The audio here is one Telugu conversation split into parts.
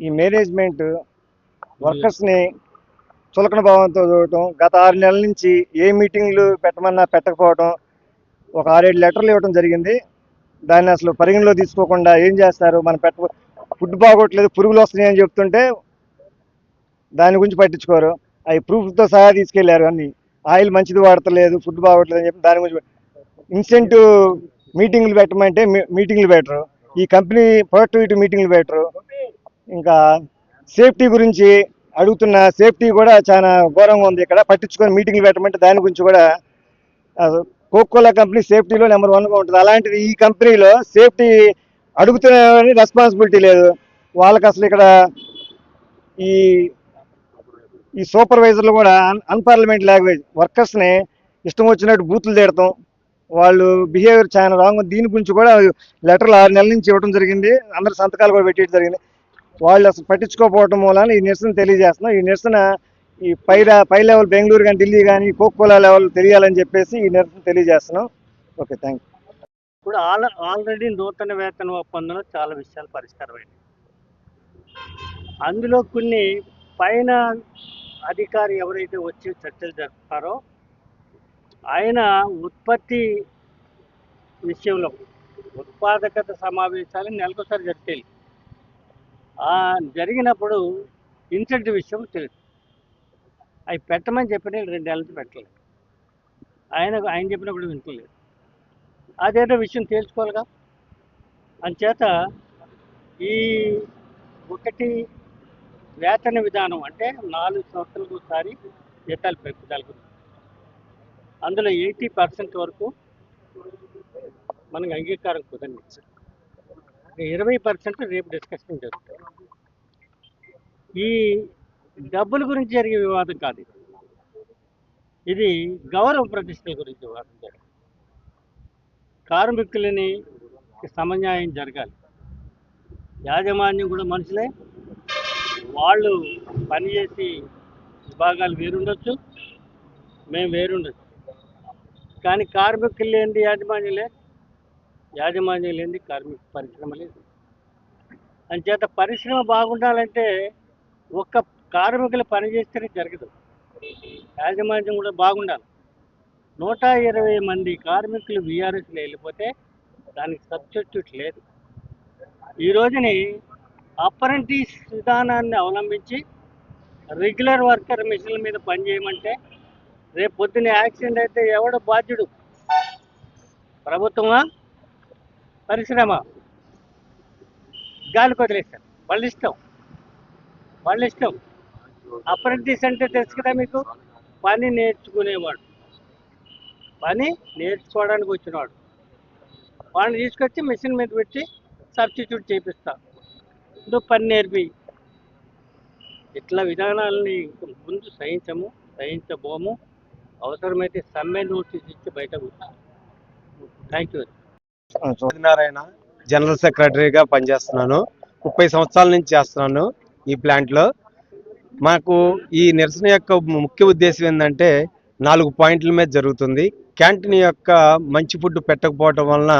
ఈ మేనేజ్మెంట్ వర్కర్స్ని చులకన భావంతో చూడటం గత ఆరు నెలల నుంచి ఏ మీటింగ్లు పెట్టమన్నా పెట్టకపోవటం ఒక ఆరేడు లెటర్లు ఇవ్వడం జరిగింది. దాన్ని అసలు పరిగణలో తీసుకోకుండా ఏం చేస్తారు? మనం పెట్ట ఫుడ్ బాగోట్లేదు పురుగులు వస్తున్నాయి అని చెప్తుంటే దాని గురించి పట్టించుకోరు. అవి ప్రూఫ్తో సహా తీసుకెళ్ళారు అన్నీ. ఆయిల్ మంచిది వాడతలేదు ఫుడ్ బాగోట్లేదు అని చెప్పి దాని గురించి ఇన్స్టెంట్ మీటింగ్లు పెట్టమంటే మీ- మీటింగ్లు పెట్టరు. ఈ కంపెనీ ప్రొడక్టివిటీ మీటింగ్లు పెట్టరు. ఇంకా సేఫ్టీ గురించి అడుగుతున్న సేఫ్టీ కూడా చాలా ఘోరంగా ఉంది ఇక్కడ. పట్టించుకొని మీటింగ్లు పెట్టమంటే దాని గురించి కూడా కోకోలా కంపెనీ సేఫ్టీలో నెంబర్ వన్గా ఉంటుంది. అలాంటిది ఈ కంపెనీలో సేఫ్టీ అడుగుతున్న రెస్పాన్సిబిలిటీ లేదు. వాళ్ళకి అసలు ఇక్కడ ఈ ఈ సూపర్వైజర్లు కూడా అన్ అన్పార్లమెంట్ లాంగ్వేజ్ వర్కర్స్ని ఇష్టం వచ్చినట్టు బూతులు తిడతాం. వాళ్ళు బిహేవియర్ చాలా రాంగ్ దీని గురించి కూడా లెటర్లు ఆరు నెలల నుంచి ఇవ్వడం జరిగింది. అందరి సంతకాలు కూడా పెట్టేయడం జరిగింది. వాళ్ళు అసలు పట్టించుకోకపోవడం మూలాన ఈ నిరసన తెలియజేస్తున్నాం. ఈ నిరసన ఈ పై పై లెవెల్ బెంగళూరు కానీ ఢిల్లీ కానీ కోకోలా లెవెల్ తెలియాలని చెప్పేసి ఈ నిరసన తెలియజేస్తున్నాం. ఓకే థ్యాంక్ ఇప్పుడు ఆల్ ఆల్రెడీ నూతన వేతన ఒప్పందంలో చాలా విషయాలు పరిష్కారమైనవి అందులో కొన్ని పైన అధికారి ఎవరైతే వచ్చి చర్చలు జరుపుతారో ఆయన ఉత్పత్తి విషయంలో ఉత్పాదకత సమావేశాలు నెలకొకసారి జరిపేది జరిగినప్పుడు ఇన్సిడెంట్ విషయం తెలుసు అవి పెట్టమని చెప్పిన రెండేళ్ళకి పెట్టలేదు. ఆయన ఆయన చెప్పినప్పుడు వింటలేదు అదేదో విషయం తేల్చుకోవాలిగా? అందుచేత ఈ ఒకటి వేతన విధానం అంటే నాలుగు సంవత్సరాలకు ఒకసారి జీతాలు పెంపుదల అందులో ఎయిటీ పర్సెంట్ వరకు మనకు అంగీకారం కుదరని ఇరవై పర్సెంట్ రేపు డిస్కషన్ జరుగుతుంది. ఈ డబ్బుల గురించి జరిగే వివాదం కాదు ఇది. ఇది గౌరవ ప్రతిష్టల గురించి వివాదం జరిగింది కార్మికులని సమన్యాయం జరగాలి. యాజమాన్యం కూడా మనుషులే. వాళ్ళు పనిచేసి విభాగాలు వేరుండొచ్చు మేము వేరుండొచ్చు. కానీ కార్మికులు ఏంటి యాజమాన్యం లేదు యాజమాన్యం లేనిది కార్మిక పరిశ్రమ లేదు. అంచేత పరిశ్రమ బాగుండాలంటే ఒక్క కార్మికులు పనిచేస్తేనే జరగదు. యాజమాన్యం కూడా బాగుండాలి. నూట ఇరవై మంది కార్మికులు బీఆర్ఎస్లో వెళ్ళిపోతే దానికి సబ్స్టిట్యూట్ లేదు. ఈ రోజుని అప్రెంటిస్ విధానాన్ని అవలంబించి రెగ్యులర్ వర్కర్ మిషన్ల మీద పనిచేయమంటే రేపు పొద్దున యాక్సిడెంట్ అయితే ఎవడు బాధ్యుడు? ప్రభుత్వమా? పరిశ్రమ. గాలికి వదిలేస్తారు వాళ్ళ ఇష్టం. వాళ్ళ ఇష్టం. అప్రెంటిస్ అంటే తెలుసు కదా మీకు? పని నేర్చుకునేవాడు. పని నేర్చుకోవడానికి వచ్చినవాడు. వాడిని తీసుకొచ్చి మిషన్ మీద పెట్టి సబ్స్టిట్యూట్ చేపిస్తా. నువ్వు పని నేర్పి. ఇట్లా విధానాలని ముందు సహించము సహించబోము. అవసరమైతే సమ్మె నోటీస్ ఇచ్చి బయట థ్యాంక్ యూ నారాయణ జనరల్ సెక్రటరీగా పనిచేస్తున్నాను. ముప్పై సంవత్సరాల నుంచి చేస్తున్నాను ఈ ప్లాంట్లో. మాకు ఈ నిరసన యొక్క ముఖ్య ఉద్దేశం ఏంటంటే నాలుగు పాయింట్ల మీద జరుగుతుంది. క్యాంటీన్ యొక్క మంచి ఫుడ్ పెట్టకపోవటం వలన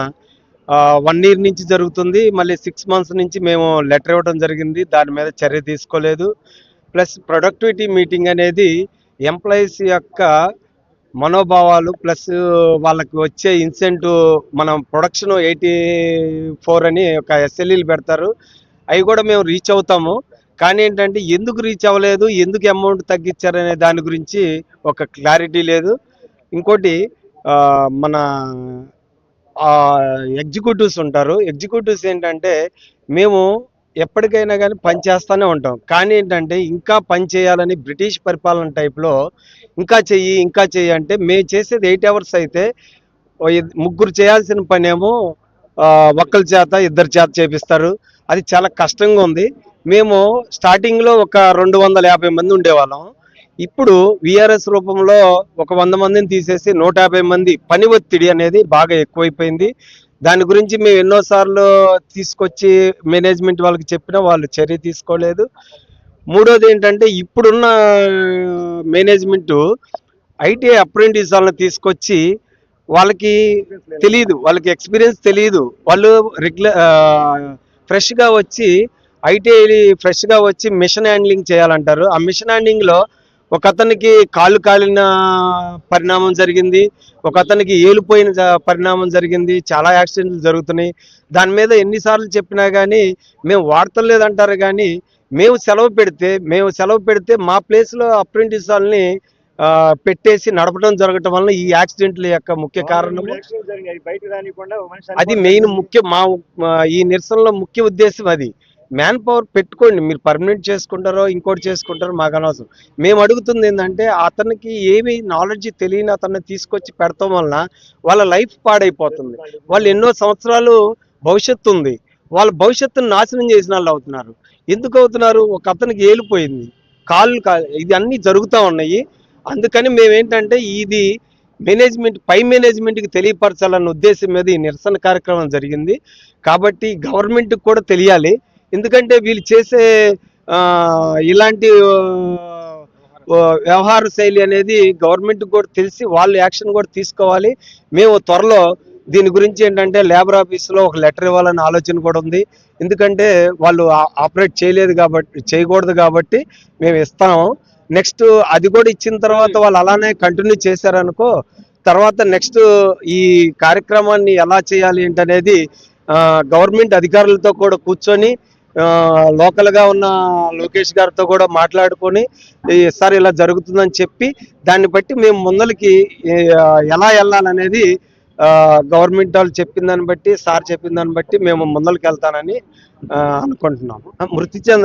వన్ ఇయర్ నుంచి జరుగుతుంది. మళ్ళీ సిక్స్ మంత్స్ నుంచి మేము లెటర్ ఇవ్వడం జరిగింది. దాని మీద చర్య తీసుకోలేదు. ప్లస్ ప్రొడక్టివిటీ మీటింగ్ అనేది ఎంప్లాయీస్ యొక్క మనోభావాలు ప్లస్ వాళ్ళకి వచ్చే ఇన్సెంటివ్ మనం ప్రొడక్షన్ ఎయిటీ ఫోర్ అని ఒక ఎస్ఎల్ఈలు పెడతారు. అవి కూడా మేము రీచ్ అవుతాము. కానీ ఏంటంటే ఎందుకు రీచ్ అవ్వలేదు ఎందుకు అమౌంట్ తగ్గించారనే దాని గురించి ఒక క్లారిటీ లేదు. ఇంకోటి మన ఎగ్జిక్యూటివ్స్ ఉంటారు. ఎగ్జిక్యూటివ్స్ ఏంటంటే మేము ఎప్పటికైనా కానీ పని చేస్తూనే ఉంటాం. కానీ ఏంటంటే ఇంకా పని చేయాలని బ్రిటిష్ పరిపాలన టైప్లో ఇంకా చెయ్యి ఇంకా చెయ్యి అంటే మేము చేసేది ఎయిట్ అవర్స్ అయితే ముగ్గురు చేయాల్సిన పనేమో ఒక్కరి చేత ఇద్దరి చేత చేపిస్తారు. అది చాలా కష్టంగా ఉంది. మేము స్టార్టింగ్లో ఒక రెండు వందల యాభై మంది ఉండేవాళ్ళం. ఇప్పుడు విఆర్ఎస్ రూపంలో ఒక వంద మందిని తీసేసి నూట యాభై మంది పని ఒత్తిడి అనేది బాగా ఎక్కువైపోయింది. దాని గురించి మేము ఎన్నోసార్లు తీసుకొచ్చి మేనేజ్మెంట్ వాళ్ళకి చెప్పినా వాళ్ళు చర్య తీసుకోలేదు. మూడోది ఏంటంటే ఇప్పుడున్న మేనేజ్మెంట్ ఐటీ అప్రెంటిస్ వాళ్ళని తీసుకొచ్చి వాళ్ళకి తెలియదు వాళ్ళకి ఎక్స్పీరియన్స్ తెలియదు వాళ్ళు రెగ్యులర్ ఫ్రెష్గా వచ్చి ఐటీఐ ఫ్రెష్గా వచ్చి మిషన్ హ్యాండ్లింగ్ చేయాలంటారు. ఆ మిషన్ హ్యాండ్లింగ్లో ఒక అతనికి కాళ్ళు కాలిన పరిణామం జరిగింది ఒక అతనికి ఏలిపోయిన పరిణామం జరిగింది చాలా యాక్సిడెంట్లు జరుగుతున్నాయి. దాని మీద ఎన్నిసార్లు చెప్పినా కానీ మేము వాడటం లేదంటారు కానీ మేము సెలవు పెడితే మేము సెలవు పెడితే మా ప్లేస్లో అప్రెంటిస్ వాళ్ళని పెట్టేసి నడపడం జరగటం వల్ల ఈ యాక్సిడెంట్ల యొక్క ముఖ్య కారణం అది మెయిన్. ముఖ్య మా ఈ నిరసనలో ముఖ్య ఉద్దేశం అది. మ్యాన్ పవర్ పెట్టుకోండి. మీరు పర్మనెంట్ చేసుకుంటారో ఇంకోటి చేసుకుంటారో మాకు అనవసరం. మేము అడుగుతుంది ఏంటంటే అతనికి ఏమి నాలెడ్జ్ తెలియని అతన్ని తీసుకొచ్చి పెడతాం వలన వాళ్ళ లైఫ్ పాడైపోతుంది. వాళ్ళు ఎన్నో సంవత్సరాలు భవిష్యత్తు ఉంది. వాళ్ళ భవిష్యత్తును నాశనం చేసిన వాళ్ళు అవుతున్నారు. ఎందుకు అవుతున్నారు? ఒక అతనికి ఏలిపోయింది. కాళ్ళు ఇది అన్నీ జరుగుతూ ఉన్నాయి. అందుకని మేమేంటంటే ఇది మేనేజ్మెంట్ పై మేనేజ్మెంట్కి తెలియపరచాలన్న ఉద్దేశం మీద ఈ నిరసన కార్యక్రమం జరిగింది. కాబట్టి గవర్నమెంట్కి కూడా తెలియాలి. ఎందుకంటే వీళ్ళు చేసే ఇలాంటి వ్యవహార శైలి అనేది గవర్నమెంట్కి కూడా తెలిసి వాళ్ళు యాక్షన్ కూడా తీసుకోవాలి. మేము త్వరలో దీని గురించి ఏంటంటే లేబర్ ఆఫీస్లో ఒక లెటర్ ఇవ్వాలనే ఆలోచన కూడా ఉంది. ఎందుకంటే వాళ్ళు ఆపరేట్ చేయలేదు కాబట్టి చేయకూడదు కాబట్టి మేము ఇస్తాము. నెక్స్ట్ అది కూడా ఇచ్చిన తర్వాత వాళ్ళు అలానే కంటిన్యూ చేశారనుకో తర్వాత నెక్స్ట్ ఈ కార్యక్రమాన్ని ఎలా చేయాలి ఏంటనేది గవర్నమెంట్ అధికారులతో కూడా కూర్చొని లోకల్గా ఉన్న లోకేష్ గారితో కూడా మాట్లాడుకొని ఈ సార్ ఇలా జరుగుతుందని చెప్పి దాన్ని బట్టి మేము ముందలకి ఎలా వెళ్ళాలనేది ఆ, గవర్నమెంట్ వాళ్ళు చెప్పిన దాన్ని బట్టి సార్ చెప్పిన దాన్ని బట్టి మేము ముందలకి వెళ్తానని ఆ, అనుకుంటున్నాము. మృతి